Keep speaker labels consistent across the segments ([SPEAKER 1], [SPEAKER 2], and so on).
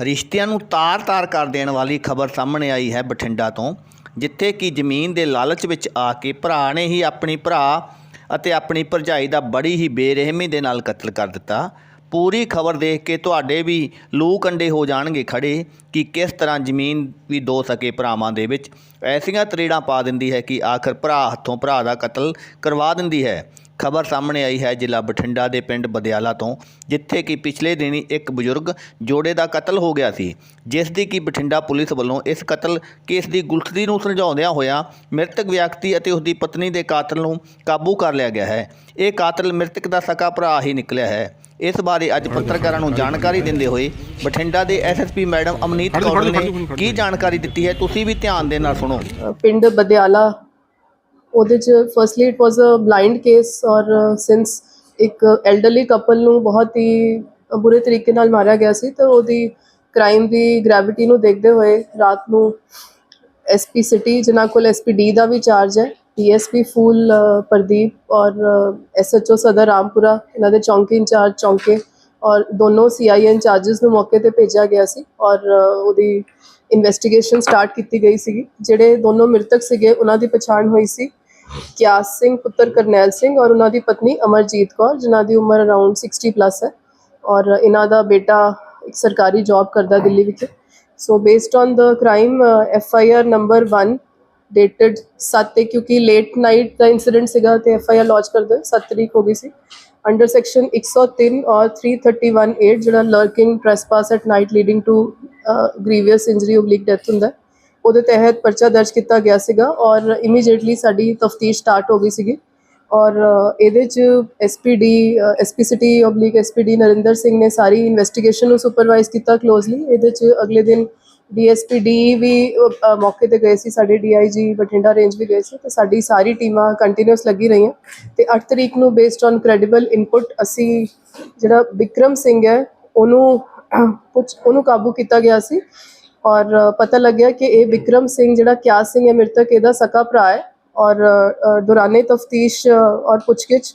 [SPEAKER 1] ਰਿਸ਼ਤਿਆਂ ਨੂੰ ਤਾਰ-ਤਾਰ ਕਰ ਦੇਣ ਵਾਲੀ ਖਬਰ ਸਾਹਮਣੇ ਆਈ ਹੈ ਬਠਿੰਡਾ ਤੋਂ, ਜਿੱਥੇ ਕਿ ਜ਼ਮੀਨ ਦੇ ਲਾਲਚ ਵਿੱਚ ਆ ਕੇ ਭਰਾ ਨੇ ਹੀ ਆਪਣੀ ਭਰਾ ਅਤੇ ਆਪਣੀ ਭਰਜਾਈ ਦਾ ਬੜੀ ਹੀ ਬੇਰਹਿਮੀ ਦੇ ਨਾਲ ਕਤਲ ਕਰ ਦਿੱਤਾ। ਪੂਰੀ ਖਬਰ ਦੇਖ ਕੇ ਤੁਹਾਡੇ ਵੀ ਲੂ ਕੰਡੇ ਹੋ ਜਾਣਗੇ ਖੜੇ ਕਿ ਕਿਸ ਤਰ੍ਹਾਂ ਜ਼ਮੀਨ ਵੀ ਦੋ ਸਕੇ ਭਰਾਵਾਂ ਦੇ ਵਿੱਚ। ਐਸੀਆਂ ਤਰੀੜਾਂ ਪਾ ਦਿੰਦੀ ਹੈ ਕਿ ਆਖਰ ਭਰਾ ਹੱਥੋਂ ਭਰਾ ਦਾ ਕਤਲ ਕਰਵਾ ਦਿੰਦੀ ਹੈ। ਖਬਰ ਸਾਹਮਣੇ ਆਈ ਹੈ ਜ਼ਿਲ੍ਹਾ ਬਠਿੰਡਾ ਦੇ ਪਿੰਡ ਬਦਿਆਲਾ ਤੋਂ, ਜਿੱਥੇ ਕਿ ਪਿਛਲੇ ਦਿਨੀ ਇੱਕ ਬਜ਼ੁਰਗ ਜੋੜੇ ਦਾ ਕਤਲ ਹੋ ਗਿਆ ਸੀ ਜਿਸ ਦੀ ਕਿ ਬਠਿੰਡਾ ਪੁਲਿਸ ਵੱਲੋਂ ਇਸ ਕਤਲ ਕੇਸ ਦੀ ਗੁਲਥਦੀ ਨੂੰ ਸੁਲਝਾਉਂਦਿਆਂ ਹੋਇਆ ਮ੍ਰਿਤਕ ਵਿਅਕਤੀ ਅਤੇ ਉਸ ਦੀ ਪਤਨੀ ਦੇ ਕਾਤਲ ਨੂੰ ਕਾਬੂ ਕਰ ਲਿਆ ਗਿਆ ਹੈ। ਇਹ ਕਾਤਲ ਮ੍ਰਿਤਕ ਦਾ ਸਕਾ ਭਰਾ ਹੀ ਨਿਕਲਿਆ ਹੈ। ਇਸ ਬਾਰੇ ਅੱਜ ਪੱਤਰਕਾਰਾਂ ਨੂੰ ਜਾਣਕਾਰੀ ਦਿੰਦੇ ਹੋਏ ਬਠਿੰਡਾ ਦੇ ਐਸਐਸਪੀ ਮੈਡਮ ਅਮਨੀਤ ਕੌਰ ਨੇ ਕੀ ਜਾਣਕਾਰੀ ਦਿੱਤੀ ਹੈ? ਤੁਸੀਂ ਵੀ ਧਿਆਨ ਦੇ ਨਾਲ ਸੁਣੋ।
[SPEAKER 2] ਪਿੰਡ ਬਦਿਆਲਾ ਉਹਦੇ ਚ firstly it was a blind case ਔਰ ਸਿੰਸ ਇੱਕ ਐਲਡਰਲੀ ਕਪਲ ਨੂੰ ਬਹੁਤ ਹੀ ਬੁਰੇ ਤਰੀਕੇ ਨਾਲ ਮਾਰਿਆ ਗਿਆ ਸੀ ਤਾਂ ਉਹਦੀ ਕ੍ਰਾਈਮ ਦੀ ਗ੍ਰੈਵਿਟੀ ਨੂੰ ਦੇਖਦੇ ਹੋਏ ਰਾਤ ਨੂੰ ਐਸਪੀ ਸਿਟੀ ਜਿਨ੍ਹਾਂ ਕੋਲ ਐਸਪੀ ਡੀ ਦਾ ਵੀ ਚਾਰਜ ਹੈ ਡੀਐਸਪੀ ਫੂਲ ਪ੍ਰਦੀਪ ਔਰ ਐਸਐਚਓ ਸਦਰ ਰਾਮਪੁਰਾ, ਇਹਨਾਂ ਦੇ ਚੌਂਕੀ ਇੰਚਾਰਜ, ਚੌਂਕੇ ਔਰ ਦੋਨੋਂ ਸੀਆਈਏ ਇੰਚਾਰजेस ਨੂੰ ਮੌਕੇ ਤੇ ਭੇਜਿਆ ਗਿਆ ਸੀ ਔਰ ਉਹਦੀ ਇਨਵੈਸਟੀਗੇਸ਼ਨ ਸਟਾਰਟ ਕੀਤੀ ਗਈ ਸੀਗੀ, ਜਿਹੜੇ ਦੋਨੋਂ ਮ੍ਰਿਤਕ ਸੀਗੇ, ਉਹਨਾਂ ਦੀ ਪਛਾਣ ਹੋਈ ਸੀ ਕਿਆਸ ਸਿੰਘ, ਪੁੱਤਰ ਕਰਨੈਲ ਸਿੰਘ ਔਰ ਉਹਨਾਂ ਦੀ ਪਤਨੀ ਅਮਰਜੀਤ ਕੌਰ, ਜਿਨ੍ਹਾਂ ਦੀ ਉਮਰ ਅਰਾਊਂਡ 60 ਪਲੱਸ ਹੈ ਔਰ ਇਹਨਾਂ ਦਾ ਬੇਟਾ ਇੱਕ ਸਰਕਾਰੀ ਜੌਬ ਕਰਦਾ ਦਿੱਲੀ ਵਿੱਚ। So based on the crime F I R number 1 dated 7 ਤੇ, ਕਿਉਂਕਿ ਲੇਟ ਨਾਈਟ ਦਾ ਇਨਸੀਡੈਂਟ ਸੀਗਾ ਤੇ ਐਫ ਆਈ ਆਰ ਲੌਂਚ ਕਰ ਦੋ 7 ਤਰੀਕ ਹੋ ਗਈ ਸੀ। ਅੰਡਰ ਸੈਕਸ਼ਨ 103 ਔਰ 3318 ਜਿਹੜਾ lurking trespass at night leading to grievous injury oblique death ਹੁੰਦਾ ਉਹਦੇ ਤਹਿਤ ਪਰਚਾ ਦਰਜ ਕੀਤਾ ਗਿਆ ਸੀਗਾ ਔਰ ਇਮੀਡੀਏਟਲੀ ਸਾਡੀ ਤਫਤੀਸ਼ ਸਟਾਰਟ ਹੋ ਗਈ ਸੀਗੀ। ਔਰ ਇਹਦੇ ਚ SPD SP city oblique SPD Narinder Singh ਨੇ ਸਾਰੀ ਇਨਵੈਸਟੀਗੇਸ਼ਨ ਨੂੰ ਸੁਪਰਵਾਈਜ਼ ਕੀਤਾ ਕਲੋਜ਼ਲੀ ਇਹਦੇ ਚ ਅਗਲੇ ਦਿਨ ਡੀਐਸਪੀਡੀ ਵੀ ਅ, ਅ, ਮੌਕੇ ਤੇ ਗਏ ਸੀ ਸਾਡੇ ਡੀਆਈਜੀ ਬਠਿੰਡਾ ਰੇਂਜ ਵੀ ਗਏ ਸੀ ਤੇ ਸਾਡੀ ਸਾਰੀ ਟੀਮਾਂ ਕੰਟੀਨਿਊਸ ਲੱਗੀ ਰਹੀਆਂ। ਤੇ 8 ਤਰੀਕ ਨੂੰ ਬੇਸਡ ਔਨ ਕ੍ਰੈਡੀਬਲ ਇਨਪੁਟ ਅਸੀਂ ਜਿਹੜਾ ਵਿਕਰਮ ਸਿੰਘ ਹੈ ਉਹਨੂੰ ਕੁਝ ਉਹਨੂੰ ਕਾਬੂ ਕੀਤਾ ਗਿਆ ਸੀ। ਔਰ ਅ, ਪਤਾ ਲੱਗਿਆ ਕਿ ਇਹ ਵਿਕਰਮ ਸਿੰਘ ਜਿਹੜਾ ਕਿਆ ਸਿੰਘ ਹੈ ਮ੍ਰਿਤਕ ਇਹਦਾ ਸਕਾ ਭਰਾ ਹੈ। ਔਰ ਅ, ਦੌਰਾਨੇ ਤਫਤੀਸ਼ ਔਰ ਪੁੱਛਗਿੱਛ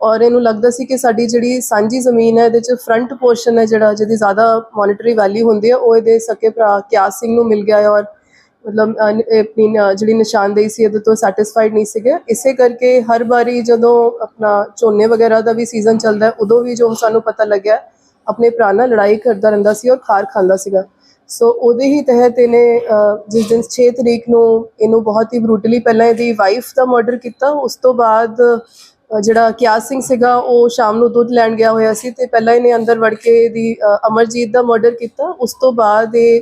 [SPEAKER 2] ਔਰ ਇਹਨੂੰ ਲੱਗਦਾ ਸੀ ਕਿ ਸਾਡੀ ਜਿਹੜੀ ਸਾਂਝੀ ਜ਼ਮੀਨ ਹੈ, ਇਹਦੇ ਚ ਫਰੰਟ ਪੋਰਸ਼ਨ ਹੈ ਜਿਹੜਾ, ਜਿਹਦੀ ਜ਼ਿਆਦਾ ਮੋਨਿਟਰੀ ਵੈਲਿਊ ਹੁੰਦੀ ਹੈ, ਉਹ ਇਹਦੇ ਸਕੇ ਭਰਾ ਕਿਆਸ ਸਿੰਘ ਨੂੰ ਮਿਲ ਗਿਆ ਹੈ ਔਰ ਮਤਲਬ ਆਪਣੀ ਜਿਹੜੀ ਨਿਸ਼ਾਨਦੇਹੀ ਸੀ, ਇਹਦੇ ਤੋਂ ਸੈਟੀਸਫਾਈਡ ਨਹੀਂ ਸੀਗੇ। ਇਸੇ ਕਰਕੇ ਹਰ ਵਾਰੀ ਜਦੋਂ ਆਪਣਾ ਝੋਨੇ ਵਗੈਰਾ ਦਾ ਵੀ ਸੀਜ਼ਨ ਚੱਲਦਾ ਉਦੋਂ ਵੀ ਜੋ ਸਾਨੂੰ ਪਤਾ ਲੱਗਿਆ, ਆਪਣੇ ਭਰਾ ਨਾਲ ਲੜਾਈ ਕਰਦਾ ਰਹਿੰਦਾ ਸੀ ਔਰ ਖਾਰ ਖਾਂਦਾ ਸੀਗਾ। ਸੋ ਉਹਦੇ ਹੀ ਤਹਿਤ ਇਹਨੇ ਜਿਸ ਦਿਨ 6 ਤਰੀਕ ਨੂੰ ਇਹਨੂੰ ਬਹੁਤ ਹੀ ਬਰੂਟਲੀ ਪਹਿਲਾਂ ਇਹਦੀ ਵਾਈਫ ਦਾ ਮਰਡਰ ਕੀਤਾ, ਉਸ ਤੋਂ ਬਾਅਦ ਜਿਹੜਾ ਕਿਆਸ ਸਿੰਘ ਸੀਗਾ, ਉਹ ਸ਼ਾਮ ਨੂੰ ਦੁੱਧ ਲੈਣ ਗਿਆ ਹੋਇਆ ਸੀ ਤੇ ਪਹਿਲਾਂ ਇਹਨੇ ਅੰਦਰ ਵੜ ਕੇ ਇਹਦੀ ਅਮਰਜੀਤ ਦਾ ਮਰਡਰ ਕੀਤਾ। ਉਸ ਤੋਂ ਬਾਅਦ ਇਹ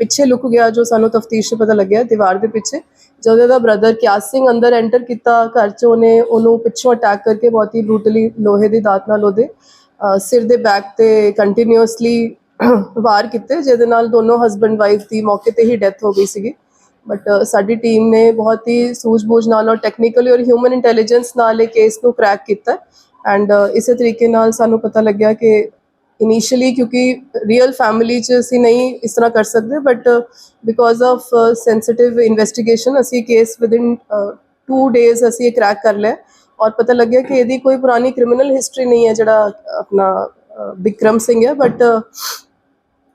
[SPEAKER 2] ਪਿੱਛੇ ਲੁਕ ਗਿਆ ਜੋ ਸਾਨੂੰ ਤਫਤੀਸ਼ 'ਚ ਪਤਾ ਲੱਗਿਆ, ਦੀਵਾਰ ਦੇ ਪਿੱਛੇ। ਜਦੋਂ ਇਹਦਾ ਬ੍ਰਦਰ ਕਿਆਸ ਸਿੰਘ ਅੰਦਰ ਐਂਟਰ ਕੀਤਾ ਘਰ 'ਚ, ਉਹਨੇ ਉਹਨੂੰ ਪਿੱਛੋਂ ਅਟੈਕ ਕਰਕੇ ਬਹੁਤ ਹੀ ਬਰੂਟਲੀ ਲੋਹੇ ਦੀ ਦਾਤ ਨਾਲ ਉਹਦੇ ਸਿਰ ਦੇ ਬੈਕ ਤੇ ਕੰਟੀਨਿਊਸਲੀ ਵਾਰ ਕੀਤੇ, ਜਿਹਦੇ ਨਾਲ ਦੋਨੋਂ ਹਸਬੰਡ ਵਾਈਫ ਦੀ ਮੌਕੇ ਤੇ ਹੀ ਡੈਥ ਹੋ ਗਈ ਸੀਗੀ। ਬਟ uh, ਸਾਡੀ ਟੀਮ ਨੇ ਬਹੁਤ ਹੀ ਸੂਝ-ਬੂਝ ਨਾਲ ਔਰ ਟੈਕਨੀਕਲੀ ਔਰ ਹਿਊਮਨ ਇੰਟੈਲੀਜੈਂਸ ਨਾਲ ਇਹ ਕੇਸ ਨੂੰ ਕ੍ਰੈਕ ਕੀਤਾ ਐਂਡ uh, ਇਸੇ ਤਰੀਕੇ ਨਾਲ ਸਾਨੂੰ ਪਤਾ ਲੱਗਿਆ ਕਿ ਇਨੀਸ਼ੀਅਲੀ ਕਿਉਂਕਿ ਰੀਅਲ ਫੈਮਿਲੀ ਚ ਅਸੀਂ ਨਹੀਂ ਇਸ ਤਰ੍ਹਾਂ ਕਰ ਸਕਦੇ but because of sensitive investigation ਅਸੀਂ ਕੇਸ ਵਿਦਿਨ 2 ਡੇਜ਼ ਅਸੀਂ ਇਹ ਕ੍ਰੈਕ ਕਰ ਲਿਆ ਔਰ ਪਤਾ ਲੱਗਿਆ ਕਿ ਇਹਦੀ ਕੋਈ ਪੁਰਾਣੀ ਕ੍ਰਿਮੀਨਲ ਹਿਸਟਰੀ ਨਹੀਂ ਹੈ ਜਿਹੜਾ ਆਪਣਾ ਬਿਕਰਮ ਸਿੰਘ ਹੈ ਬਟ uh,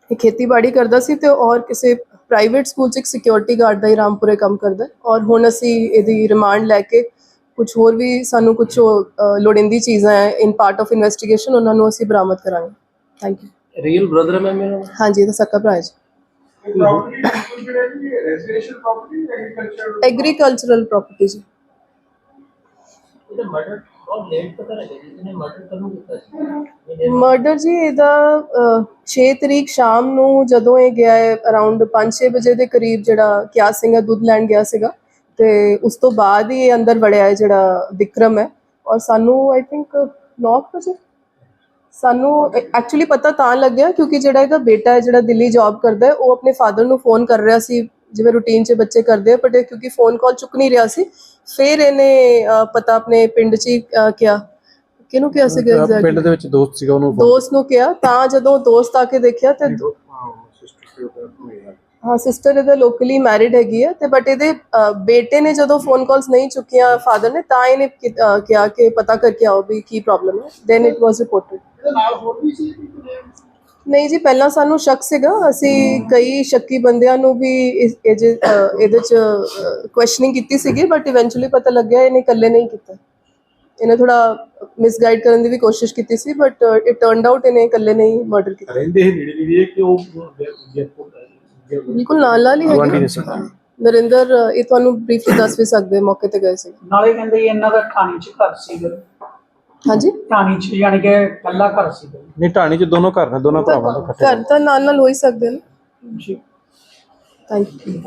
[SPEAKER 2] ਇਹ ਖੇਤੀਬਾੜੀ ਕਰਦਾ ਸੀ ਤੇ ਔਰ ਕਿਸੇ ਪ੍ਰਾਈਵੇਟ ਸਕੂਲ 'ਚ ਇੱਕ ਸਿਕਿਉਰਿਟੀ ਗਾਰਡ ਦਾ ਹੀ ਰਾਮਪੁਰੇ ਕੰਮ ਕਰਦਾ ਔਰ ਹੁਣ ਅਸੀਂ ਇਹਦੀ ਰਿਮਾਂਡ ਲੈ ਕੇ ਕੁਝ ਹੋਰ ਵੀ ਸਾਨੂੰ ਕੁਝ ਲੋੜੀਂਦੀ ਚੀਜ਼ਾਂ ਹੈ ਇਨ ਪਾਰਟ ਆਫ ਇਨਵੈਸਟੀਗੇਸ਼ਨ ਉਹਨਾਂ ਨੂੰ ਅਸੀਂ ਬਰਾਮਦ ਕਰਾਂਗੇ। ਥੈਂਕ ਯੂ
[SPEAKER 3] ਰੀਅਲ ਬ੍ਰਦਰ ਮੈਂ ਮੇਰਾ
[SPEAKER 2] ਹਾਂਜੀ ਇਹਦਾ ਸਕਾ ਭਰਾ ਹੈ ਜੀ। ਐਗਰੀਕਲਚਰਲ ਪ੍ਰਾਪਰਟੀ ਜੀ
[SPEAKER 3] ਇਹਦਾ ਲੇਟ ਪਤਾ ਲੱਗਿਆ ਜਿਸਨੇ ਮਰਡਰ ਕਦੋਂ ਕੀਤਾ ਸੀ?
[SPEAKER 2] ਮਰਡਰ ਜੀ ਇਹਦਾ 6 ਤਰੀਕ ਸ਼ਾਮ ਨੂੰ ਜਦੋਂ ਇਹ ਗਿਆ ਹੈ ਅਰਾਊਂਡ 5-6 ਵਜੇ ਦੇ ਕਰੀਬ ਜਿਹੜਾ ਕਿਆ ਸਿੰਘ ਹੈ ਦੁੱਧ ਲੈਣ ਗਿਆ ਸੀਗਾ, ਤੇ ਉਸ ਤੋਂ ਬਾਅਦ ਹੀ ਇਹ ਅੰਦਰ ਵੜਿਆ ਹੈ ਜਿਹੜਾ ਵਿਕਰਮ ਹੈ। ਔਰ ਸਾਨੂੰ ਆਈ ਥਿੰਕ 9 ਵਜੇ? ਸਾਨੂੰ ਐਕਚੁਅਲੀ ਪਤਾ ਤਾਂ ਲੱਗਿਆ ਕਿਉਂਕਿ ਜਿਹੜਾ ਇਹਦਾ ਬੇਟਾ ਹੈ, ਜਿਹੜਾ ਦਿੱਲੀ ਜੌਬ ਕਰਦਾ ਹੈ, ਉਹ ਆਪਣੇ ਫਾਦਰ ਨੂੰ ਫੋਨ ਕਰ ਰਿਹਾ ਸੀ ਜਿਵੇਂ ਰੂਟੀਨ 'ਚ ਬੱਚੇ ਕਰਦੇ ਆ ਬਟ ਕਿਉਂਕਿ ਫੋਨ ਕਾਲ ਚੁੱਕ ਨਹੀਂ ਰਿਹਾ ਸੀ ਫਿਰ ਇਹਨੇ ਅਹ, ਪਤਾ ਆਪਣੇ ਪਿੰਡ 'ਚ ਹੀ ਅਹ, ਕਿਹਾ। ਕਿਹਨੂੰ ਕਿਹਾ ਸੀਗਾ
[SPEAKER 4] ਪਿੰਡ
[SPEAKER 2] exactly?
[SPEAKER 4] ਦੇ ਵਿੱਚ ਦੋਸਤ ਸੀਗਾ ਉਹਨੂੰ
[SPEAKER 2] ਦੋਸਤ ਨੂੰ ਕਿਹਾ ਤਾਂ ਜਦੋਂ ਦੋਸਤ ਆ ਕੇ ਦੇਖਿਆ ਤੇ ਹਾਂ ਸਿਸਟਰ ਇਹਦਾ ਲੋਕਲੀ ਮੈਰਿਡ ਹੈਗੀ ਹੈ ਤੇ ਬਟ ਇਹਦੇ ਅਹ, ਬੇਟੇ ਨੇ ਜਦੋਂ ਫੋਨ ਕਾਲਸ ਨਹੀਂ ਚੁੱਕੀਆਂ ਫਾਦਰ ਨੇ ਤਾਂ ਇਹਨੇ ਕਿ- ਅਹ, ਕਿਹਾ ਕਿ ਪਤਾ ਕਰਕੇ ਆਓ ਵੀ ਕੀ ਪ੍ਰੋਬਲਮ ਹੈ। ਦੈਨ ਇਟ ਵਾਸ ਰਿਪੋਰਟਡ
[SPEAKER 5] ਇਹਦੇ ਨਾਲ ਹੋਰ ਵੀ ਸੀ ਇੱਕ ਨੇ
[SPEAKER 2] ਨਹੀਂ ਜੀ ਪਹਿਲਾਂ ਸਾਨੂੰ ਸ਼ੱਕ ਸੀਗਾ। ਅਸੀਂ ਕਈ ਸ਼ੱਕੀ ਬੰਦਿਆਂ ਨੂੰ ਵੀ ਇਸ ਇਹ ਇਹਦੇ ਚ ਕੁਐਸਚਨਿੰਗ ਕੀਤੀ ਸੀਗੀ ਬਟ ਇਵੈਂਚੁਅਲੀ ਪਤਾ ਲੱਗਿਆ ਇਹਨੇ ਇਕੱਲੇ ਨਹੀਂ ਕੀਤਾ। ਇਹਨੇ ਥੋੜਾ ਮਿਸਗਾਈਡ ਕਰਨ ਦੀ ਵੀ ਕੋਸ਼ਿਸ਼ ਕੀਤੀ ਸੀ ਬਟ ਇਟ ਟਰਨਡ ਆਊਟ ਇਹਨੇ ਇਕੱਲੇ ਨਹੀਂ ਮਰਡਰ ਕੀਤਾ।
[SPEAKER 6] ਰਹਿੰਦੇ ਹੀ ਨੇੜੇ ਨੇੜੇ ਕਿ ਉਹ ਜੈਪੁਰ
[SPEAKER 2] ਬਿਲਕੁਲ ਨਾਲ ਨਾਲ ਹੀ ਹੈਗੇ ਨਰਿੰਦਰ ਇਹ ਤੁਹਾਨੂੰ ਬਰੀਫਲੀ ਦੱਸ ਵੀ ਸਕਦੇ ਮੌਕੇ ਤੇ ਗਏ ਸੀ।
[SPEAKER 3] ਨਾਲੇ ਕਹਿੰਦੇ ਜੀ ਇਹਨਾਂ ਦਾ ਥਾਣੀ ਚ ਘਰ ਸੀਗਾ
[SPEAKER 2] ਹਾਂਜੀ।
[SPEAKER 3] ਥਾਣੀ ਚ ਯਾਨੀ ਕਿ ਕੱਲਾ ਘਰ ਸੀਗਾ
[SPEAKER 4] ਨਹੀਂ ਢਾਣੀ ਚ ਦੋਨੋਂ ਘਰ ਨੇ ਦੋਨੋਂ ਭਰਾਵਾਂ ਦੇ ਇਕੱਠੇ।
[SPEAKER 2] ਘਰ ਤਾਂ ਨਾਲ ਨਾਲ ਹੋ ਹੀ ਸਕਦੇ ਨੇ। Thank you